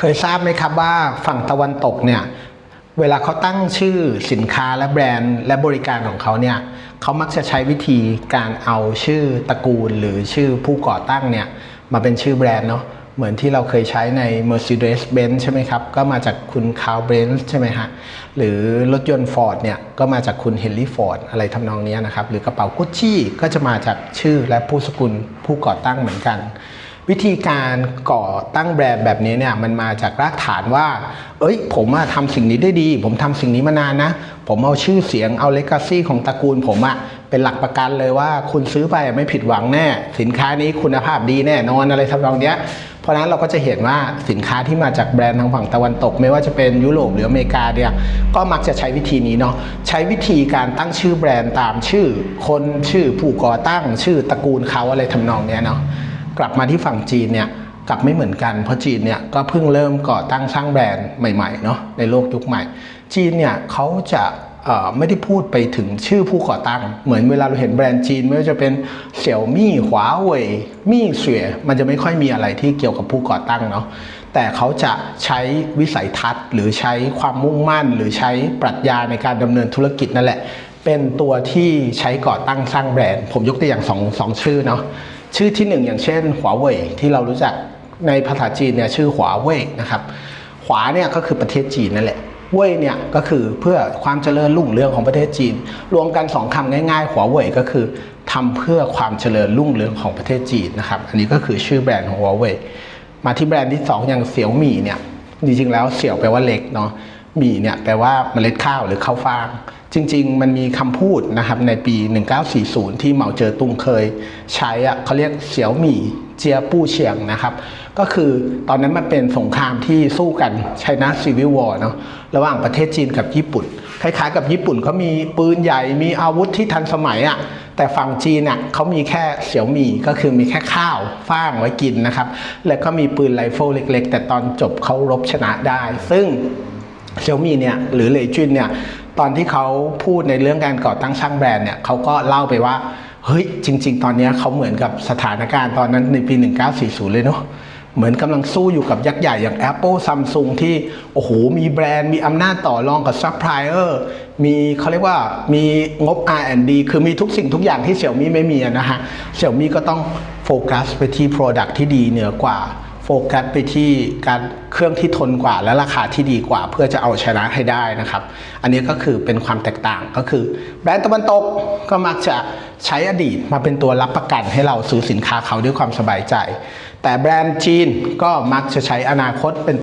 เคยทราบไหมครับว่าฝั่งตะวันตกเนี่ยเวลาเขาตั้งชื่อสินค้าและแบรนด์และบริการของเขาเนี่ยเขามักจะใช้วิธีการเอาชื่อตระกูลหรือชื่อผู้ก่อตั้งเนี่ยมาเป็นชื่อแบรนด์เนาะเหมือนที่เราเคยใช้ใน Mercedes-Benz ใช่ไหมครับ ก็มาจากคุณคาร์ลเบนซ์ใช่ไหมฮะหรือรถยนต์ Ford เนี่ยก็มาจากคุณเฮนรี่ฟอร์ดอะไรทำนองนี้นะครับ หรือกระเป๋ากุชชี่ก็จะมาจากชื่อและผู้สกุลผู้ก่อตั้งเหมือนกัน วิธีการก่อตั้งแบรนด์แบบนี้เนี่ยมันมาจากรากฐานว่า เอ้ย ผมอะทำสิ่งนี้ได้ดี ผมทำสิ่งนี้มานานนะ ผมเอาชื่อเสียงเอาเลกาซีของตระกูลผมอะเป็นหลักประกันเลยว่าคุณซื้อไปไม่ผิดหวังแน่ สินค้านี้คุณภาพดีแน่นอนอะไรทำนองเนี้ยเพราะนั้นเราก็จะเห็นว่าสินค้าที่มาจากแบรนด์ทางฝั่งตะวันตก ไม่ว่าจะเป็นยุโรปหรืออเมริกาเนี่ยก็มักจะใช้วิธีนี้เนาะใช้วิธีการตั้งชื่อแบรนด์ตามชื่อ คนชื่อผู้ก่อตั้งชื่อตระกูลเขาอะไรทำนองเนี้ยเนาะ กลับมาที่ฝั่งจีนเนี่ยกลับไม่เหมือนกัน เพราะจีนเนี่ยก็เพิ่งเริ่มก่อตั้งสร้างแบรนด์ใหม่ๆเนาะในโลกยุคใหม่ จีนเนี่ยเขาจะไม่ได้พูดไปถึงชื่อผู้ก่อตั้ง เหมือนเวลาเราเห็นแบรนด์จีน ไม่ว่าจะเป็นเสี่ยวมี่หวาเว่ยมี่เสวยมันจะไม่ค่อยมีอะไรที่เกี่ยวกับผู้ก่อตั้งเนาะแต่เขาจะใช้วิสัยทัศน์ หรือใช้ความมุ่งมั่น หรือใช้ปรัชญาในการดำเนินธุรกิจนั่นแหละ เป็นตัวที่ใช้ก่อตั้งสร้างแบรนด์ ผมยกตัวอย่างสองสองชื่อเนาะ ชื่อที่หนึ่งอย่างเช่นหัวเว่ยที่เรารู้จักในภาษาจีนเนี่ยชื่อหัวเว่ยนะครับหัวเนี่ยก็คือประเทศจีนนั่นแหละเว่ยเนี่ยก็คือเพื่อความเจริญรุ่งเรืองของประเทศจีน รวมกันสองคำง่ายๆหัวเว่ยก็คือทำเพื่อความเจริญรุ่งเรืองของประเทศจีนนะครับอันนี้ก็คือชื่อแบรนด์ของหวเว่ยมาที่แบรนด์ที่สองอย่างเสี่ยวหมี่เนี่ยจริงๆแล้วเสี่ยวแปลว่าเล็กเนาะ หมี่เนี่ยแปลว่าเมล็ดข้าวหรือข้าวฟ่าง จริง ๆ มันมีคำพูดนะครับในปี 1940 ที่เหมาเจ๋อตุงเคยใช้อะเขาเรียกเสี่ยวหมี่เจียปู้เฉียงนะครับ ก็คือตอนนั้นมันเป็นสงครามที่สู้กันไชน่าซีวิววอร์เนาะระหว่างประเทศจีนกับญี่ปุ่น คล้ายๆ กับญี่ปุ่นเขามีปืนใหญ่มีอาวุธที่ทันสมัยอะแต่ฝั่งจีนน่ะเขามีแค่เสี่ยวหมี่ก็คือมีแค่ข้าวฟ่างไว้กินนะครับ แล้วก็มีปืนไรเฟิลเล็ก ๆ แต่ตอนจบเขารบชนะได้ ซึ่ง เซี่ยมี่เนี่ยหรือเลจุนเนี่ยตอนที่เขาพูดในเรื่องการก่อตั้งสร้างแบรนด์เนี่ยเขาก็เล่าไปว่าเฮ้ยจริง ๆ ตอนนี้เขาเหมือนกับสถานการณ์ตอนนั้นในปี 1940 เลยเนาะเหมือนกำลังสู้อยู่กับยักษ์ใหญ่อย่าง Apple Samsung ที่โอ้โหมีแบรนด์มีอำนาจต่อรองกับซัพพลายเออร์มีเขาเรียกว่ามีงบ R&D คือมีทุกสิ่งทุกอย่างที่เสี่ยวมี่ไม่มีนะฮะเสี่ยวมี่ก็ต้องโฟกัสไปที่ Product ที่ดีเหนือกว่า โฟกัสไปที่การเครื่องที่ทนกว่าและราคาที่ดีกว่า เพื่อจะเอาชนะให้ได้นะครับ อันนี้ก็คือเป็นความแตกต่างก็คือ แบรนด์ตะวันตกก็มักจะใช้อดีตมาเป็นตัวรับประกันให้เราซื้อสินค้าเขาด้วยความสบายใจ แต่แบรนด์จีนก็มักจะใช้อนาคตเป็น